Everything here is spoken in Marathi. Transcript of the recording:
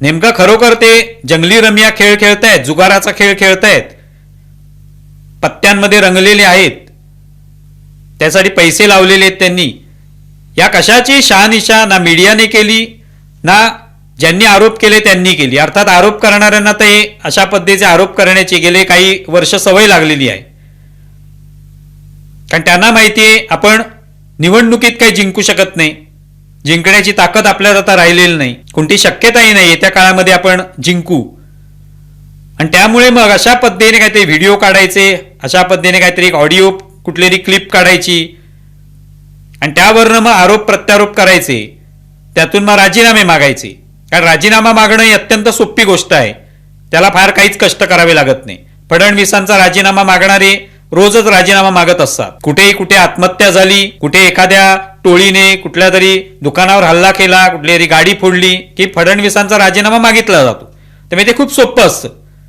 नेमकं खरोखर ते जंगली रमिया खेळ खेळतायत जुगाराचा खेळ खेळतायत पत्त्यांमध्ये रंगलेले आहेत त्यासाठी पैसे लावलेले आहेत त्यांनी. या कशाची शहानिशा ना मीडियाने केली ना ज्यांनी आरोप केले त्यांनी केली. अर्थात आरोप करणाऱ्यांना ते अशा पद्धतीचे आरोप करण्याची गेले काही वर्ष सवय लागलेली आहे. कारण त्यांना माहिती आहे आपण निवडणुकीत काही जिंकू शकत नाही. जिंकण्याची ताकद आपल्यात आता राहिलेली नाही. कोणती शक्यताही नाही येत्या काळामध्ये आपण जिंकू. आणि त्यामुळे मग अशा पद्धतीने काहीतरी व्हिडिओ काढायचे अशा पद्धतीने काहीतरी एक ऑडिओ कुठलेली क्लिप काढायची. आणि त्यावरनं मग आरोप प्रत्यारोप करायचे. त्यातून मग राजीनामे मागायचे. कारण राजीनामा मागणं ही अत्यंत सोपी गोष्ट आहे. त्याला फार काहीच कष्ट करावे लागत नाही. फडणवीसांचा राजीनामा मागणारे रोजच राजीनामा मागत असतात. कुठेही कुठे आत्महत्या झाली कुठे एखाद्या टोळीने कुठल्या तरी दुकानावर हल्ला केला कुठली तरी गाडी फोडली की फडणवीसांचा राजीनामा मागितला जातो. त्यामुळे ते खूप सोपं असतं.